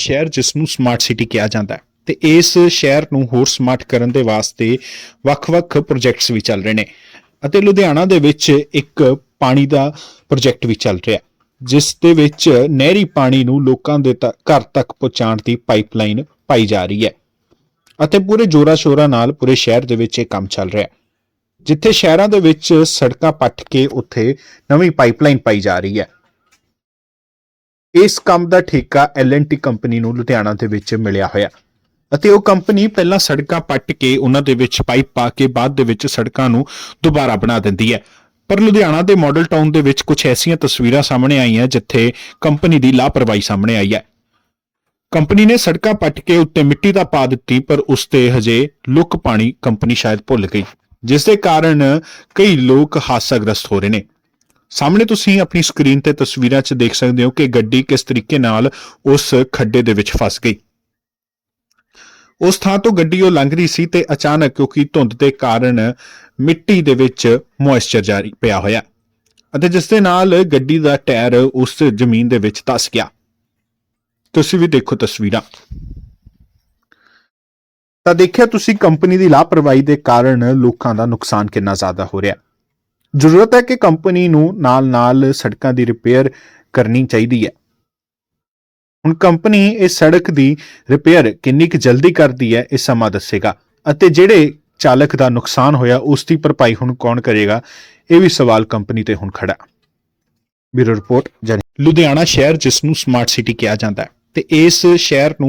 ਸ਼ਹਿਰ ਜਿਸ ਨੂੰ ਸਮਾਰਟ ਸਿਟੀ ਕਿਹਾ ਜਾਂਦਾ ਹੈ ਤੇ ਇਸ ਸ਼ਹਿਰ ਨੂੰ ਹੋਰ ਸਮਾਰਟ ਕਰਨ ਦੇ ਵਾਸਤੇ ਵੱਖ-ਵੱਖ ਪ੍ਰੋਜੈਕਟਸ ਵੀ ਚੱਲ ਰਹੇ ਨੇ ਅਤੇ ਲੁਧਿਆਣਾ ਦੇ ਵਿੱਚ ਇੱਕ ਪਾਣੀ ਦਾ ਪ੍ਰੋਜੈਕਟ ਵੀ ਚੱਲ ਰਿਹਾ ਜਿਸ ਦੇ ਵਿੱਚ ਨਹਿਰੀ ਪਾਣੀ ਨੂੰ ਲੋਕਾਂ ਦੇ ਤ- ਘਰ ਤੱਕ ਪਹੁੰਚਾਉਣ ਦੀ ਪਾਈਪਲਾਈਨ ਪਾਈ ਜਾ ਰਹੀ ਹੈ ਅਤੇ ਪੂਰੇ ਜੋਰਾ ਸ਼ੋਰਾ ਨਾਲ ਪੂਰੇ ਸ਼ਹਿਰ ਦੇ ਵਿੱਚ ਇਹ ਕੰਮ ਚੱਲ ਰਿਹਾ ਹੈ, ਜਿੱਥੇ ਸ਼ਹਿਰਾਂ ਦੇ ਵਿੱਚ ਸੜਕਾਂ ਪੱਟ ਕੇ ਉੱਥੇ ਨਵੀਂ ਪਾਈਪਲਾਈਨ ਪਾਈ ਜਾ ਰਹੀ ਹੈ। ਇਸ ਕੰਮ ਦਾ ਠੇਕਾ ਐਲਐਨਟੀ ਕੰਪਨੀ ਨੂੰ ਲੁਧਿਆਣਾ ਦੇ ਵਿੱਚ ਮਿਲਿਆ ਹੋਇਆ। ਅਤੇ ਉਹ ਕੰਪਨੀ ਪਹਿਲਾਂ ਸੜਕਾਂ ਪੱਟ ਕੇ ਉਹਨਾਂ ਦੇ ਵਿੱਚ ਪਾਈਪ ਪਾ ਕੇ ਬਾਅਦ ਦੇ ਵਿੱਚ ਸੜਕਾਂ ਨੂੰ ਦੁਬਾਰਾ ਬਣਾ ਦਿੰਦੀ ਹੈ। ਪਰ ਲੁਧਿਆਣਾ ਦੇ ਮਾਡਲ ਟਾਊਨ ਦੇ ਵਿੱਚ ਕੁਝ ਐਸੀਆਂ ਤਸਵੀਰਾਂ ਸਾਹਮਣੇ ਆਈਆਂ ਜਿੱਥੇ ਕੰਪਨੀ ਦੀ ਲਾਪਰਵਾਹੀ ਸਾਹਮਣੇ ਆਈ ਹੈ। ਕੰਪਨੀ ਨੇ ਸੜਕਾਂ ਪੱਟ ਕੇ ਉੱਤੇ ਮਿੱਟੀ ਤਾਂ ਪਾ ਦਿੱਤੀ, ਪਰ ਉਸ ਤੇ ਹਜੇ ਲੁੱਕ ਪਾਣੀ ਕੰਪਨੀ ਸ਼ਾਇਦ ਭੁੱਲ ਗਈ, ਜਿਸ ਦੇ ਕਾਰਨ ਕਈ ਲੋਕ ਹਾਦਸਾਗ੍ਰਸਤ ਹੋ ਰਹੇ ਨੇ। ਸਾਹਮਣੇ ਤੁਸੀਂ ਆਪਣੀ ਸਕਰੀਨ ਤੇ ਤਸਵੀਰਾਂ 'ਚ ਦੇਖ ਸਕਦੇ ਹੋ ਕਿ ਗੱਡੀ ਕਿਸ ਤਰੀਕੇ ਨਾਲ ਉਸ ਖੱਡੇ ਦੇ ਵਿੱਚ ਫਸ ਗਈ। ਉਸ ਥਾਂ ਤੋਂ ਗੱਡੀ ਉਹ ਲੰਘ ਰਹੀ ਸੀ ਤੇ ਅਚਾਨਕ ਕਿਉਂਕਿ ਧੁੰਦ ਦੇ ਕਾਰਨ ਮਿੱਟੀ ਦੇ ਵਿੱਚ ਮੋਇਸਚਰ ਜਾਰੀ ਪਿਆ ਹੋਇਆ। ਅਤੇ ਜਿਸ ਦੇ ਨਾਲ ਗੱਡੀ ਦਾ ਟਾਇਰ ਉਸ ਜ਼ਮੀਨ ਦੇ ਵਿੱਚ ਧਸ ਗਿਆ। ਤੁਸੀਂ ਵੀ ਦੇਖੋ ਤਸਵੀਰਾਂ। ਤਾਂ ਦੇਖਿਆ ਤੁਸੀਂ ਕੰਪਨੀ ਦੀ ਲਾਪਰਵਾਹੀ ਦੇ ਕਾਰਨ ਲੋਕਾਂ ਦਾ ਨੁਕਸਾਨ ਕਿੰਨਾ ਜ਼ਿਆਦਾ ਹੋ ਰਿਹਾ। ਜ਼ਰੂਰਤ ਹੈ ਕਿ ਕੰਪਨੀ ਨੂੰ ਨਾਲ-ਨਾਲ ਸੜਕਾਂ ਦੀ ਰਿਪੇਅਰ ਕਰਨੀ ਚਾਹੀਦੀ ਹੈ। ਹੁਣ ਕੰਪਨੀ ਇਸ ਸੜਕ ਦੀ ਰਿਪੇਅਰ ਕਿੰਨੀ ਕੁ ਜਲਦੀ ਕਰਦੀ ਹੈ, ਇਹ ਸਮਾਂ ਦੱਸੇਗਾ ਅਤੇ ਜਿਹੜੇ ਚਾਲਕ ਦਾ ਨੁਕਸਾਨ ਹੋਇਆ, ਉਸ ਦੀ ਭਰਪਾਈ ਹੁਣ ਕੌਣ ਕਰੇਗਾ, ਇਹ ਵੀ ਸਵਾਲ ਕੰਪਨੀ ਤੇ ਹੁਣ ਖੜਾ। ਬਿਊਰੋ ਰਿਪੋਰਟ ਲੁਧਿਆਣਾ ਸ਼ਹਿਰ, ਜਿਸ ਨੂੰ ਸਮਾਰਟ ਸਿਟੀ ਕਿਹਾ ਜਾਂਦਾ ਹੈ। ਤੇ ਇਸ ਸ਼ਹਿਰ ਨੂੰ